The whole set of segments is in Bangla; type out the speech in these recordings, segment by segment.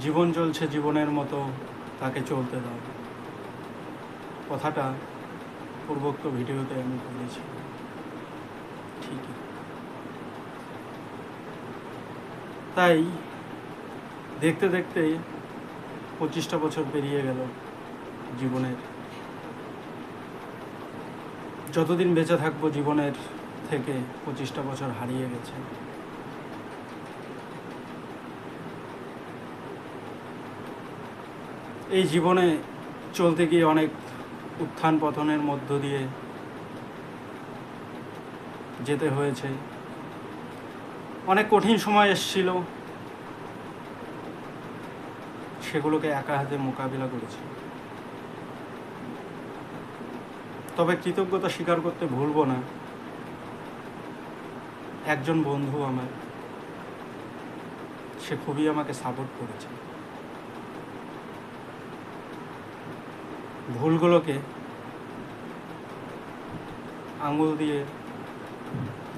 জীবন চলছে জীবনের মতো তাকে চলতে দাও। কথাটা পূর্বোক্ত ভিডিওতে আমি বলেছি। ঠিকই। তাই দেখতে দেখতে পঁচিশটা বছর পেরিয়ে গেল জীবনের। যতদিন বেঁচে থাকব জীবনের থেকে পঁচিশটা বছর হারিয়ে গেছে। এই জীবনে চলতে গিয়ে অনেক উত্থান পতনের মধ্য দিয়ে যেতে হয়েছে। অনেক কঠিন সময় এসছিল। সেগুলোকে একা হাতে মোকাবিলা করেছি। তবে কৃতজ্ঞতা স্বীকার করতে ভুলবো না। একজন বন্ধু আমার, সে খুবই আমাকে সাপোর্ট করেছে। ভুলগুলোকে আঙুল দিয়ে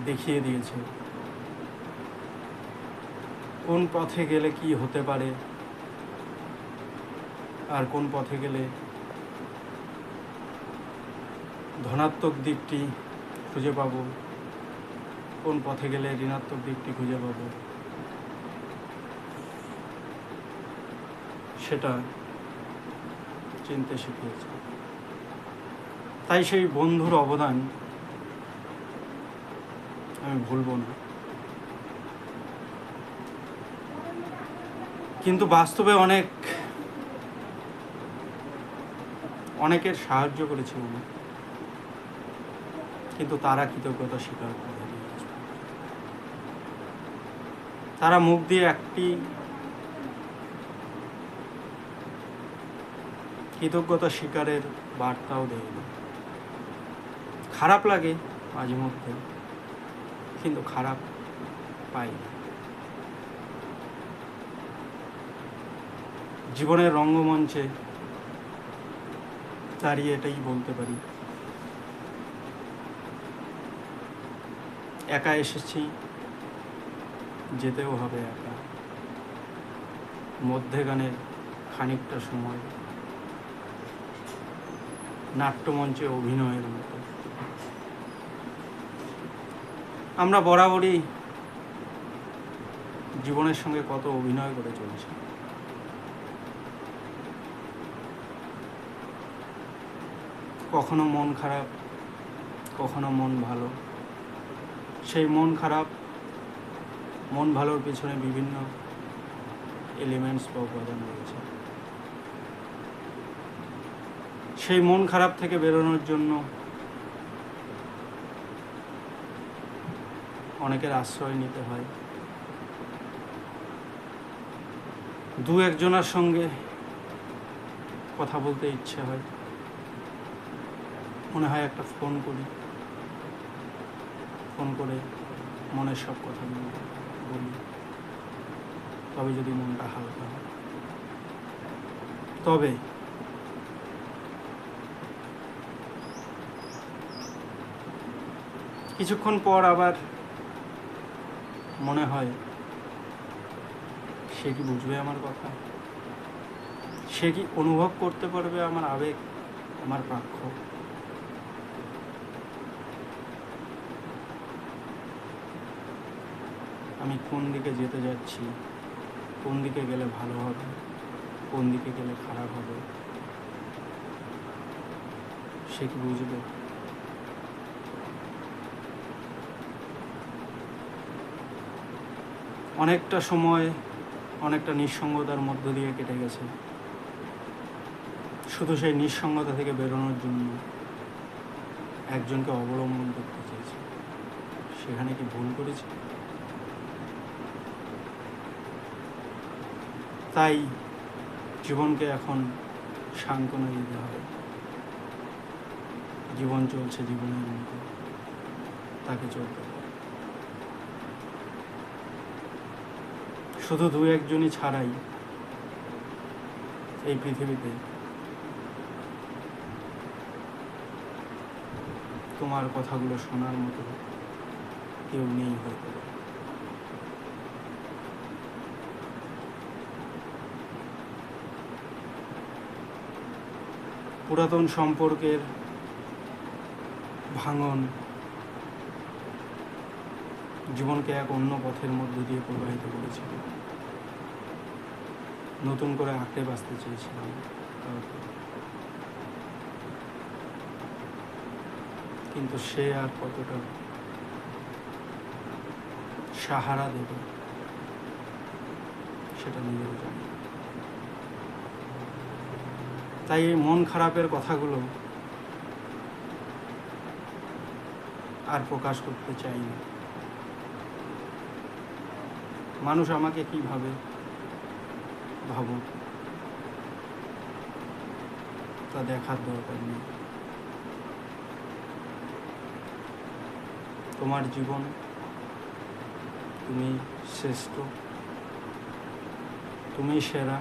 দেখিয়ে দিয়েছে। কোন পথে গেলে কি হতে পারে? আর কোন পথে গেলে ধনাত্মক দিকটি খুঁজে পাবো? কোন পথে গেলে ঋণাত্মক দিকটি খুঁজে পাবো? সেটা চিনতে শিখিয়েছে। তাই সেই বন্ধুর অবদান আমি ভুলব না। কিন্তু বাস্তবে অনেক, অনেকের সাহায্য করেছে উনি কিন্তু তারা কৃতজ্ঞতা স্বীকার করে। তারা মুখ দিয়ে একটি কৃতজ্ঞতা স্বীকারের বার্তাও দেয় না। খারাপ লাগে মাঝে মধ্যে, কিন্তু খারাপ পাই না। জীবনের রঙ্গমঞ্চে দাঁড়িয়ে এটাই বলতে পারি। একা এসেছি, যেতেও হবে একা। মধ্যেখানে খানিকটা সময় নাট্যমঞ্চে অভিনয়ের মতো। আমরা বরাবরই জীবনের সঙ্গে কত অভিনয় করে চলছি। কখনো মন খারাপ, কখনো মন ভালো। সেই মন খারাপ, মন ভালোর পেছনে বিভিন্ন এলিমেন্টস বা উপাদান রয়েছে। সেই মন খারাপ থেকে বেরোনোর জন্য অনেকের আশ্রয় নিতে হয়। দু একজনের সঙ্গে কথা বলতে ইচ্ছে হয়। মনে হয় একটা ফোন করি। ফোন করে মনের সব কথা বলি। তবে যদি মনটা হালকা হয়। তবে কিছুক্ষণ পর আবার মনে হয় সে কি বুঝবে আমার কথা? সে কি অনুভব করতে পারবে আমার আবেগ, আমার প্রাক্ষ আমি কোন দিকে যেতে যাচ্ছি? কোন দিকে গেলে ভালো হবে? কোন দিকে গেলে খারাপ হবে? সে কি বুঝবে? অনেকটা সময়, অনেকটা নিঃসঙ্গতার মধ্য দিয়ে কেটে গেছে। শুধু সেই নিঃসঙ্গতা থেকে বেরোনোর জন্য একজনকে অবলম্বন করতে চেয়েছি। সেখানে কি ভুল করেছি? তাই জীবনকে এখন সান্ত্বনা দিতে হবে। জীবন চলছে জীবনের মতো। তাকে চলতে শুধু দু একজনই ছাড়াই এই পৃথিবীতে। তোমার কথাগুলো শোনার মতো কেউ নেই হয়তো। পুরাতন সম্পর্কের ভাঙন জীবনকে এক অন্য পথের মধ্য দিয়ে প্রবাহিত করেছিল। নতুন করে আঁকড়ে বাঁচতে চেয়েছিলাম কিন্তু সে আর কতটা সাহারা দেবে, সেটা নিজেও জানি তাই এই মন খারাপের কথাগুলো আর প্রকাশ করতে চাই না মানুষ আমাকে কীভাবে ভাবুক তা দেখার দরকার নেই। তোমার জীবন তুমি শ্রেষ্ঠ। তুমি সেরা।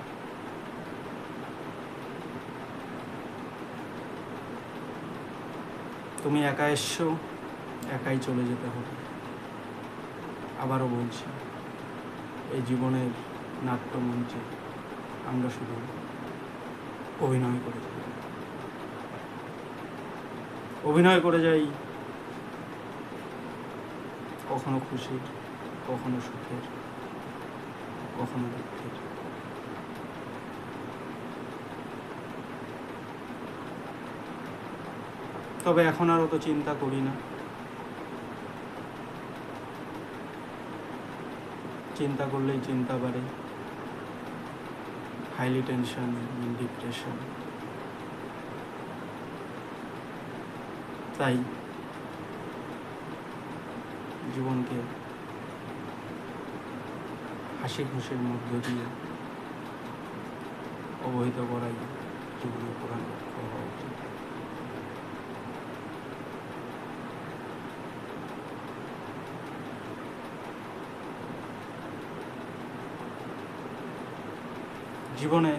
তুমি একা এসছো একাই চলে যেতে হবে। আবারও বলছি। এই জীবনের নাট্যমঞ্চে আমরা শুধু অভিনয় করে যাই। অভিনয় করে যাই কখনো খুশির, কখনো সুখের, কখনো দুঃখের। তবে এখন আর অত চিন্তা করি না। চিন্তা করলেই চিন্তা বাড়ে। হাইলি টেনশন ডিপ্রেশন তাই জীবনকে হাসি খুশির মধ্য দিয়ে অবহিত করাই জীবনের প্রধান লক্ষ্য হওয়া উচিত। জীবনে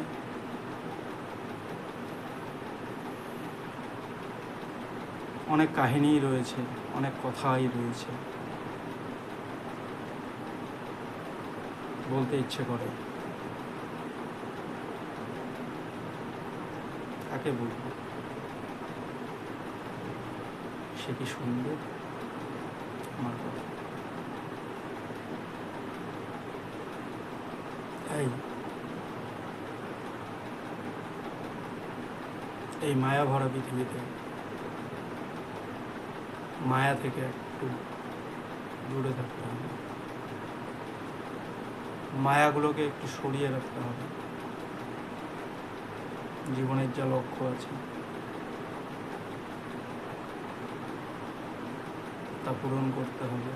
অনেক কাহিনীই রয়েছে, অনেক কথাই রয়েছে। বলতে ইচ্ছে করে। কাকে বলব? সে কি শুনবে? আমার কথা। এই এই মায়া ভরা পৃথিবীতে। মায়া থেকে একটু দূরে থাকতে হবে। মায়াগুলোকে একটু সরিয়ে রাখতে হবে। জীবনের যা লক্ষ্য আছে, তা পূরণ করতে হবে।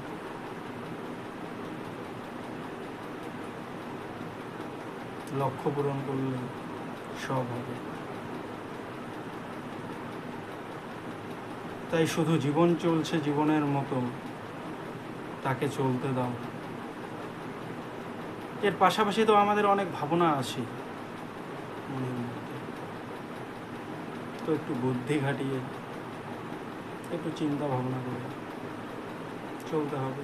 লক্ষ্য পূরণ করলে সব হবে। তাই শুধু জীবন চলছে জীবনের মতো। তাকে চলতে দাও। এর পাশাপাশি তো আমাদের অনেক ভাবনা আছে। মনের মধ্যে। তো একটু বুদ্ধি ঘাটিয়ে একটু চিন্তা ভাবনা করে চলতে হবে।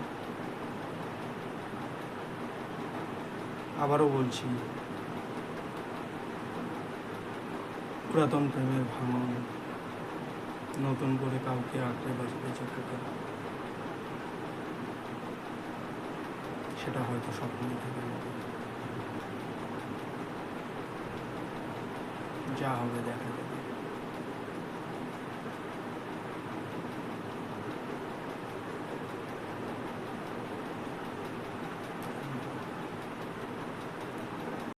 আবারও বলছি, পুরাতন প্রেমের ভাঙন। নতুন করে কাউকে আঁকড়ে বাঁচতে চেষ্টা করা সেটা হয়তো স্বপ্ন থেকে যা হবে দেখা যাবে।